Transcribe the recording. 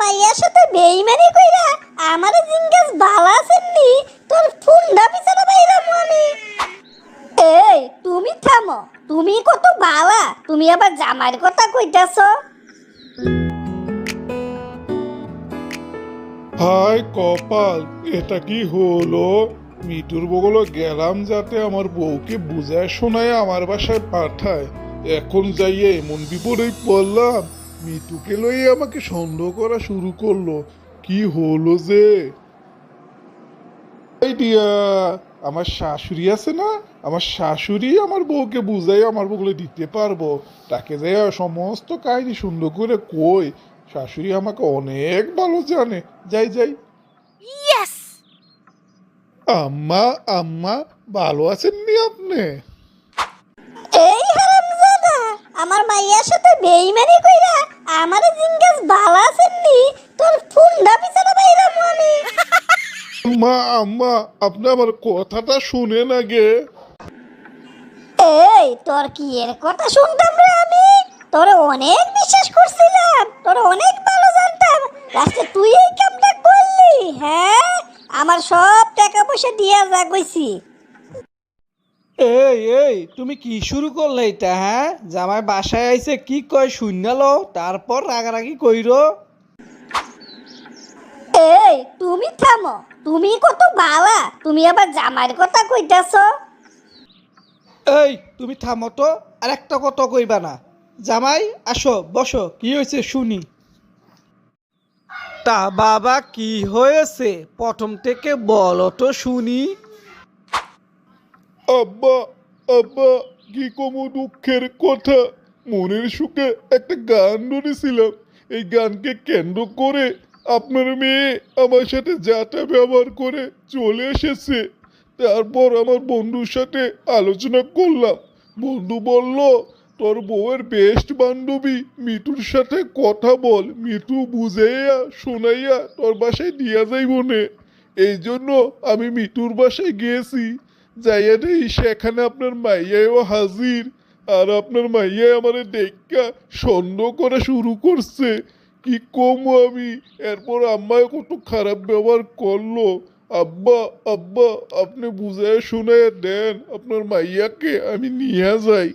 মাইয়ার সাথে বেইমানি কইরা আমারে জিঙ্গাস আছেননি? তোর ফুন্ডা পিছনে এই, তুমি থামো। তুমি কত বালা। তুমি আবার জামাইয়ের কথা হায় কপাল, এটা কি হলো? মিটুর বগলে গেলাম যাতে আমার বউকে বুঝায় শোনায় আমার বাসায় পাঠায়। এখন যাইয়ে এমন বিপদেই পড়লাম। মিটুকে লই আমাকে সন্দেহ করা শুরু করল। কি হলো যে? আমার শাশুড়ি আছে না? আমার শাশুড়ি আমার বউকে বুঝাই আমার বউগুলো দিতে পারব। তাকে যাই সমস্ত কাহিনী সুন্দর করে কই। শাশুড়ি আমাকে অনেক ভালো জানে। যাই যাই। আম্মা আম্মা ভালো আছেননি আপনি এই হারামজাদা আমার মাইয়ার সাথে বেইমানি কইরা আমারে জিঙ্গাস বালা আছেননি তোর ফুন্ডা পিছনে বাইরামু আমি আম্মা আম্মা আপনি আমার কথাটা শুনেন আগে। এই তোর কি এর কথা শুনতাম রে আমি? তোরে অনেক বিশ্বাস করছিলাম তোরে অনেক ভালো জানতাম। লাস্টে তুই এই কামটা করলি হ্যাঁ? আমার সব টাকা পয়সা দিয়া যা কইছি। এই এই তুমি কি শুরু করলে এটা হ্যাঁ? জামাই বাসায় আইছে কি কয় শূন্যালো তারপর রাগারাগি কইরো। এই তুমি থামো তুমি কত বালা তুমি আবার জামাইয়ের কথা কইতাছ। এই তুমি থামো তো আর একটা কথা কইবা না। জামাই আসো বসো কি হয়েছে শুনি। তা বাবা কি হয়েছে? প্রথম থেকে বলো তো শুনি। আব্বা আব্বা, কি কমু দুঃখের কথা? মনের সুখে একটা গান ধরেছিলাম এই গানকে কেন্দ্র করে আপনার মেয়ে আমার সাথে যাটা ব্যবহার করে চলে এসেছে। তারপর আমার বন্ধুর সাথে আলোচনা করলাম। বন্ধু বলল, তোর বউয়ের বেস্ট বান্ধবী মিতুর সাথে কথা বল। মিতু বুঝাইয়া, শোনাইয়া তোর বাসায় দিয়া যাইব নে। এই জন্য আমি মিতুর বাসায় গিয়েছি। যাইয়া দেই সেখানে আপনার মাইয়াও হাজির। আর আপনার মাইয়া আমার দেখা সন্দেহ করা শুরু করছে। কি কম আমি? এরপর আম্মায় কত খারাপ ব্যবহার করল। আব্বা আব্বা, আপনি বুঝায় শুনে দেন, আপনার মাইয়াকে আমি নিয়ে যাই।